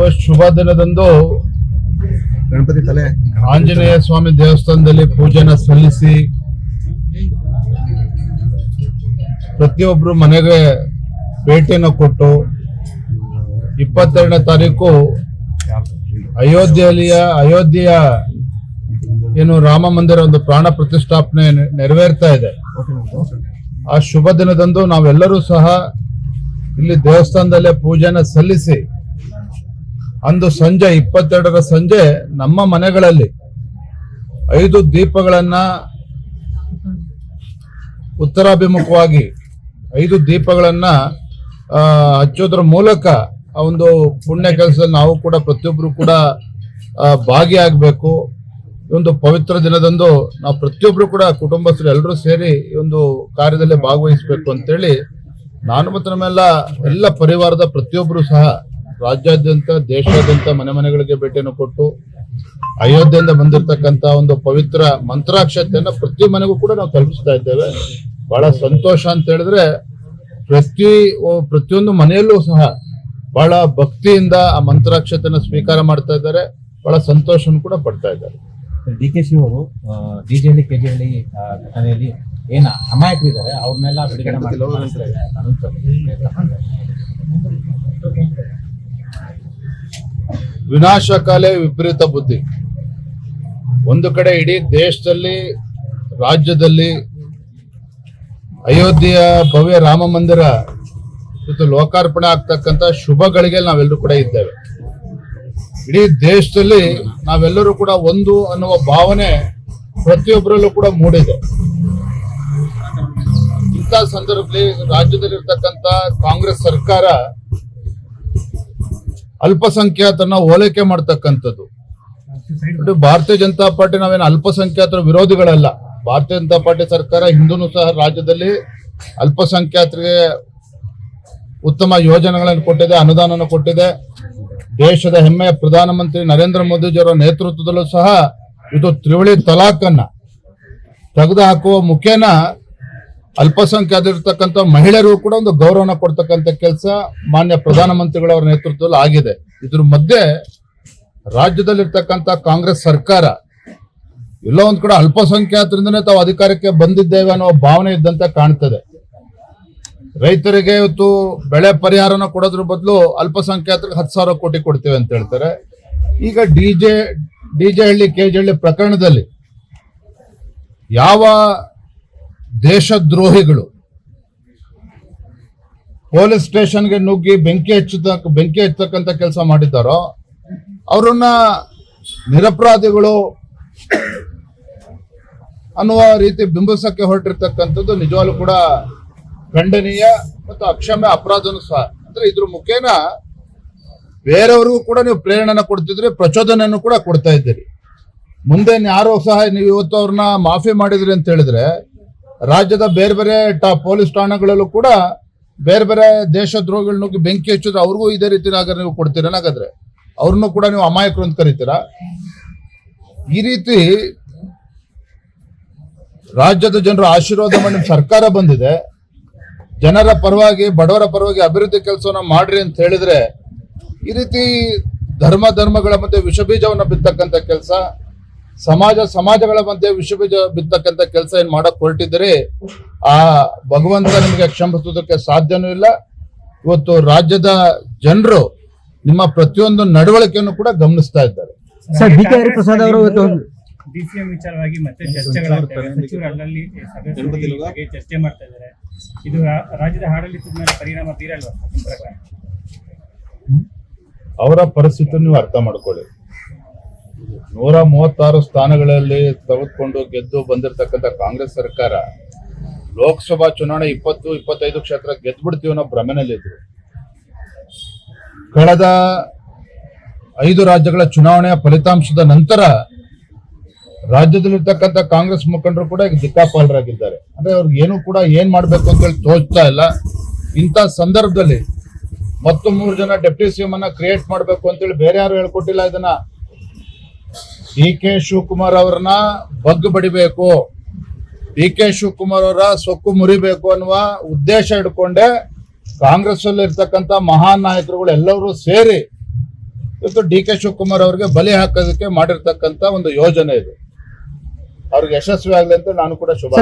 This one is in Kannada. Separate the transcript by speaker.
Speaker 1: ಶುಭ ಶುಭ ದಿನದಂದು
Speaker 2: ಗಣಪತಿ ತಲೆ
Speaker 1: ಆಂಜನೇಯ ಸ್ವಾಮಿ ದೇವಸ್ಥಾನದಲ್ಲಿ ಪೂಜೆನ ಸಲ್ಲಿಸಿ ಪ್ರತಿಯೊಬ್ಬರು ಮನೆಗೆ ಭೇಟಿಯನ್ನು ಕೊಟ್ಟು ಇಪ್ಪತ್ತೆರಡನೇ ತಾರೀಕು ಅಯೋಧ್ಯೆಯಲ್ಲಿಯ ಅಯೋಧ್ಯೆಯ ಏನು ರಾಮ ಮಂದಿರ ಒಂದು ಪ್ರಾಣ ಪ್ರತಿಷ್ಠಾಪನೆ ನೆರವೇರ್ತಾ ಇದೆ. ಆ ಶುಭ ದಿನದಂದು ನಾವೆಲ್ಲರೂ ಸಹ ಇಲ್ಲಿ ದೇವಸ್ಥಾನದಲ್ಲೇ ಪೂಜೆನ ಸಲ್ಲಿಸಿ ಅಂದು ಸಂಜೆ, ಇಪ್ಪತ್ತೆರಡರ ಸಂಜೆ ನಮ್ಮ ಮನೆಗಳಲ್ಲಿ ಐದು ದೀಪಗಳನ್ನ ಉತ್ತರಾಭಿಮುಖವಾಗಿ ಐದು ದೀಪಗಳನ್ನ ಹಚ್ಚೋದ್ರ ಮೂಲಕ ಆ ಒಂದು ಪುಣ್ಯ ಕೆಲಸದಲ್ಲಿ ನಾವು ಕೂಡ ಪ್ರತಿಯೊಬ್ಬರು ಕೂಡ ಭಾಗಿಯಾಗಬೇಕು. ಒಂದು ಪವಿತ್ರ ದಿನದಂದು ನಾವು ಪ್ರತಿಯೊಬ್ಬರು ಕೂಡ ಕುಟುಂಬಸ್ಥರು ಎಲ್ಲರೂ ಸೇರಿ ಈ ಒಂದು ಕಾರ್ಯದಲ್ಲಿ ಭಾಗವಹಿಸಬೇಕು ಅಂತೇಳಿ ನಾನು ಮತ್ತು ನಮ್ಮೆಲ್ಲ ಎಲ್ಲ ಪರಿವಾರದ ಪ್ರತಿಯೊಬ್ಬರು ಸಹ ರಾಜ್ಯಾದ್ಯಂತ ದೇಶಾದ್ಯಂತ ಮನೆ ಮನೆಗಳಿಗೆ ಭೇಟಿಯನ್ನು ಕೊಟ್ಟು ಅಯೋಧ್ಯೆಯಿಂದ ಬಂದಿರತಕ್ಕಂತ ಒಂದು ಪವಿತ್ರ ಮಂತ್ರಾಕ್ಷತೆಯನ್ನ ಪ್ರತಿ ಮನೆಗೂ ಕೂಡ ನಾವು ತಲುಪಿಸ್ತಾ ಇದ್ದೇವೆ. ಬಹಳ ಸಂತೋಷ ಅಂತ ಹೇಳಿದ್ರೆ ಪ್ರತಿ ಪ್ರತಿಯೊಂದು ಮನೆಯಲ್ಲೂ ಸಹ ಬಹಳ ಭಕ್ತಿಯಿಂದ ಆ ಮಂತ್ರಾಕ್ಷತೆಯನ್ನು ಸ್ವೀಕಾರ ಮಾಡ್ತಾ ಇದ್ದಾರೆ. ಬಹಳ ಸಂತೋಷವನ್ನು ಕೂಡ ಪಡ್ತಾ ಇದ್ದಾರೆ.
Speaker 3: ಡಿ ಕೆ ಶಿ ಅವರು ಡಿಜೆಹಳ್ಳಿ ಹಳ್ಳಿ ಘಟನೆಯಲ್ಲಿ ಏನ ಅಮಾಯಕರಿದ್ದಾರೆ ಅವ್ರನ್ನೆಲ್ಲ ಬಿಡುಗಡೆ ಮಾಡಿ
Speaker 1: ವಿನಾಶಕಾಲೆ ವಿಪರೀತ ಬುದ್ಧಿ. ಒಂದು ಕಡೆ ಇಡೀ ದೇಶದಲ್ಲಿ, ರಾಜ್ಯದಲ್ಲಿ ಅಯೋಧ್ಯೆಯ ಭವ್ಯ ರಾಮ ಮಂದಿರ ಮತ್ತು ಲೋಕಾರ್ಪಣೆ ಆಗ್ತಕ್ಕಂತ ಶುಭಗಳಿಗೆ ನಾವೆಲ್ಲರೂ ಕೂಡ ಇದ್ದೇವೆ. ಇಡೀ ದೇಶದಲ್ಲಿ ನಾವೆಲ್ಲರೂ ಕೂಡ ಒಂದು ಅನ್ನುವ ಭಾವನೆ ಪ್ರತಿಯೊಬ್ಬರಲ್ಲೂ ಕೂಡ ಮೂಡಿದೆ. ಇಂಥ ಸಂದರ್ಭದಲ್ಲಿ ರಾಜ್ಯದಲ್ಲಿರ್ತಕ್ಕಂಥ ಕಾಂಗ್ರೆಸ್ ಸರ್ಕಾರ ಅಲ್ಪಸಂಖ್ಯಾತರನ್ನ ಓಲೈಕೆ ಮಾಡ್ತಕ್ಕಂಥದ್ದು. ಭಾರತೀಯ ಜನತಾ ಪಾರ್ಟಿ ನಾವೇನು ಅಲ್ಪಸಂಖ್ಯಾತರ ವಿರೋಧಿಗಳಲ್ಲ. ಭಾರತೀಯ ಜನತಾ ಪಾರ್ಟಿ ಸರ್ಕಾರ ಹಿಂದೂನು ಸಹ ರಾಜ್ಯದಲ್ಲಿ ಅಲ್ಪಸಂಖ್ಯಾತರಿಗೆ ಉತ್ತಮ ಯೋಜನೆಗಳನ್ನು ಕೊಟ್ಟಿದೆ, ಅನುದಾನವನ್ನು ಕೊಟ್ಟಿದೆ. ದೇಶದ ಹೆಮ್ಮೆಯ ಪ್ರಧಾನಮಂತ್ರಿ ನರೇಂದ್ರ ಮೋದಿಜಿಯವರ ನೇತೃತ್ವದಲ್ಲೂ ಸಹ ಇದು ತ್ರಿವಳಿ ತಲಾಖನ್ನ ತೆಗೆದು ಹಾಕುವ ಮುಖೇನ ಅಲ್ಪಸಂಖ್ಯಾತರಿರ್ತಕ್ಕಂಥ ಮಹಿಳೆಯರು ಕೂಡ ಒಂದು ಗೌರವನ ಕೊಡ್ತಕ್ಕಂತ ಕೆಲಸ ಮಾನ್ಯ ಪ್ರಧಾನಮಂತ್ರಿಗಳವರ ನೇತೃತ್ವದಲ್ಲಿ ಆಗಿದೆ. ಇದ್ರ ಮಧ್ಯೆ ರಾಜ್ಯದಲ್ಲಿರ್ತಕ್ಕಂಥ ಕಾಂಗ್ರೆಸ್ ಸರ್ಕಾರ ಎಲ್ಲೋ ಒಂದ್ ಕಡೆ ಅಲ್ಪಸಂಖ್ಯಾತರಿಂದನೇ ತಾವು ಅಧಿಕಾರಕ್ಕೆ ಬಂದಿದ್ದೇವೆ ಅನ್ನೋ ಭಾವನೆ ಇದ್ದಂತೆ ಕಾಣ್ತದೆ. ರೈತರಿಗೆ ಇವತ್ತು ಬೆಳೆ ಪರಿಹಾರನ ಕೊಡೋದ್ರ ಬದಲು ಅಲ್ಪಸಂಖ್ಯಾತರಿಗೆ ಹತ್ತು ಸಾವಿರ ಕೋಟಿ ಕೊಡ್ತೇವೆ ಅಂತ ಹೇಳ್ತಾರೆ. ಈಗ ಡಿಜೆ ಡಿಜೆ ಹಳ್ಳಿ ಕೆಜೆ ಪ್ರಕರಣದಲ್ಲಿ ಯಾವ ದೇಶದ್ರೋಹಿಗಳು. ಪೊಲೀಸ್ ಸ್ಟೇಷನ್ಗೆ ನುಗ್ಗಿ ಬೆಂಕಿ ಹಚ್ಚ ಬೆಂಕಿ ಹಚ್ಚತಕ್ಕಂತ ಕೆಲಸ ಮಾಡಿದ್ದಾರೋ, ಅವರನ್ನ ನಿರಪರಾಧಿಗಳು ಅನ್ನುವ ರೀತಿ ಬಿಂಬಿಸಕ್ಕೆ ಹೊರಟಿರ್ತಕ್ಕಂಥದ್ದು ನಿಜವಾಗ್ಲೂ ಕೂಡ ಖಂಡನೀಯ ಮತ್ತು ಅಕ್ಷಮ್ಯ ಅಪರಾಧನೂ ಸಹ. ಅಂದ್ರೆ ಇದ್ರ ಮುಖೇನ ಬೇರೆಯವ್ರಿಗೂ ಕೂಡ ನೀವು ಪ್ರೇರಣೆನ ಕೊಡ್ತಿದ್ರಿ, ಪ್ರಚೋದನೆಯನ್ನು ಕೂಡ ಕೊಡ್ತಾ ಇದ್ದೀರಿ. ಮುಂದೆ ಯಾರೋ ಸಹ ನೀವು ಇವತ್ತು ಅವ್ರನ್ನ ಮಾಫಿ ಮಾಡಿದ್ರಿ ಅಂತ ಹೇಳಿದ್ರೆ ರಾಜ್ಯದ ಬೇರೆ ಬೇರೆ ಟಾ ಪೊಲೀಸ್ ಠಾಣೆಗಳಲ್ಲೂ ಕೂಡ ಬೇರೆ ಬೇರೆ ದೇಶದ್ರೋಹಿಗಳು ಬೆಂಕಿ ಹಚ್ಚಿದ್ರೆ ಅವ್ರಿಗೂ ಇದೇ ರೀತಿ ನೀವು ಕೊಡ್ತೀರಾ ಹಾಗಾದ್ರೆ? ಅವ್ರನ್ನೂ ಕೂಡ ನೀವು ಅಮಾಯಕರು ಅಂತ ಕರಿತೀರಾ? ಈ ರೀತಿ ರಾಜ್ಯದ ಜನರು ಆಶೀರ್ವಾದ ಮಾಡಿ ಸರ್ಕಾರ ಬಂದಿದೆ. ಜನರ ಪರವಾಗಿ, ಬಡವರ ಪರವಾಗಿ ಅಭಿವೃದ್ಧಿ ಕೆಲಸವನ್ನ ಮಾಡ್ರಿ ಅಂತ ಹೇಳಿದ್ರೆ ಈ ರೀತಿ ಧರ್ಮ ಧರ್ಮಗಳ ಮಧ್ಯೆ ವಿಷಬೀಜವನ್ನ ಬಿತ್ತಕ್ಕಂಥ ಕೆಲಸ ಸಮಾಜ ಸಮಾಜಗಳ ಮಧ್ಯೆ ವಿಷಬೀಜ ಬಿತ್ತಕ್ಕಂತ ಕೆಲಸ ಏನ್ ಮಾಡಕ್ ಹೊರಟಿದ್ರೆ ಆ ಭಗವಂತ ನಿಮಗೆ ಕ್ಷಮಿಸೋದಕ್ಕೆ ಸಾಧ್ಯನೂ ಇಲ್ಲ. ಇವತ್ತು ರಾಜ್ಯದ ಜನರು ನಿಮ್ಮ ಪ್ರತಿಯೊಂದು ನಡವಳಿಕೆಯನ್ನು ಕೂಡ ಗಮನಿಸ್ತಾ ಇದ್ದಾರೆ.
Speaker 4: ಅವರು ಇವತ್ತು
Speaker 5: ಡಿಸಿಎಂ ವಿಚಾರವಾಗಿ ಮತ್ತೆ ಚರ್ಚೆಗಳಾಗ್ತವೆ ಸಚಿವರು ಅಲ್ಲಲ್ಲಿ ಸಭೆ ಸೇರಿ ಈ ಬಗ್ಗೆ ಚರ್ಚೆ ಮಾಡ್ತಾ ಇದ್ದಾರೆ. ಇದು ರಾಜ್ಯದ ಆಡಳಿತದ ಮೇಲೆ ಪರಿಣಾಮ ಬೀರಲ್ವಾ?
Speaker 1: ಅವರ ಪರಿಸ್ಥಿತಿ ನೀವು ಅರ್ಥ ಮಾಡ್ಕೊಳ್ಳಿ. ನೂರ ಮೂವತ್ತಾರು ಸ್ಥಾನಗಳಲ್ಲಿ ತೆಗೆದುಕೊಂಡು ಗೆದ್ದು ಬಂದಿರತಕ್ಕಂಥ ಕಾಂಗ್ರೆಸ್ ಸರ್ಕಾರ, ಲೋಕಸಭಾ ಚುನಾವಣೆ ಇಪ್ಪತ್ತು, ಇಪ್ಪತ್ತೈದು ಕ್ಷೇತ್ರ ಗೆದ್ಬಿಡ್ತೀವಿ ಅನ್ನೋ ಭ್ರಮೆನಲ್ಲಿದ್ರು ಕಳೆದ ಐದು ರಾಜ್ಯಗಳ ಚುನಾವಣೆಯ ಫಲಿತಾಂಶದ ನಂತರ ರಾಜ್ಯದಲ್ಲಿರ್ತಕ್ಕಂಥ ಕಾಂಗ್ರೆಸ್ ಮುಖಂಡರು ಕೂಡ ಈಗ ದಿಕ್ಕಾಪಾಲರಾಗಿದ್ದಾರೆ ಅಂದ್ರೆ ಅವ್ರಿಗೆ ಏನು ಕೂಡ ಏನ್ ಮಾಡ್ಬೇಕು ಅಂತ ಹೇಳಿ ತೋಚ್ತಾ ಇಲ್ಲ. ಇಂಥ ಸಂದರ್ಭದಲ್ಲಿ ಮತ್ತು ಮೂರು ಜನ ಡೆಪ್ಟಿ ಸಿಎಂ ಅನ್ನ ಕ್ರಿಯೇಟ್ ಮಾಡಬೇಕು ಅಂತೇಳಿ ಬೇರೆ ಯಾರು ಹೇಳ್ಕೊಟ್ಟಿಲ್ಲ ಇದನ್ನ. ಡಿ ಕೆ ಶಿವಕುಮಾರ್ ಅವ್ರನ್ನ ಬಗ್ಗು ಬಡಿಬೇಕು. ಡಿ ಕೆ ಶಿವಕುಮಾರ್ ಅವರ ಸೊಕ್ಕು ಮುರಿಬೇಕು ಅನ್ನುವ ಉದ್ದೇಶ ಇಟ್ಕೊಂಡೆ ಕಾಂಗ್ರೆಸ್ ಅಲ್ಲಿ ಇರ್ತಕ್ಕಂಥ ಮಹಾನ್ ನಾಯಕರುಗಳು ಎಲ್ಲರೂ ಸೇರಿ ಇವತ್ತು ಡಿ ಕೆ ಶಿವಕುಮಾರ್ ಅವ್ರಿಗೆ ಬಲಿ ಹಾಕೋದಕ್ಕೆ ಮಾಡಿರ್ತಕ್ಕಂತ ಒಂದು ಯೋಜನೆ ಇದು. ಅವ್ರಿಗೆ ಯಶಸ್ವಿ ಆಗಲಿ ಅಂತ ನಾನು ಕೂಡ ಶುಭ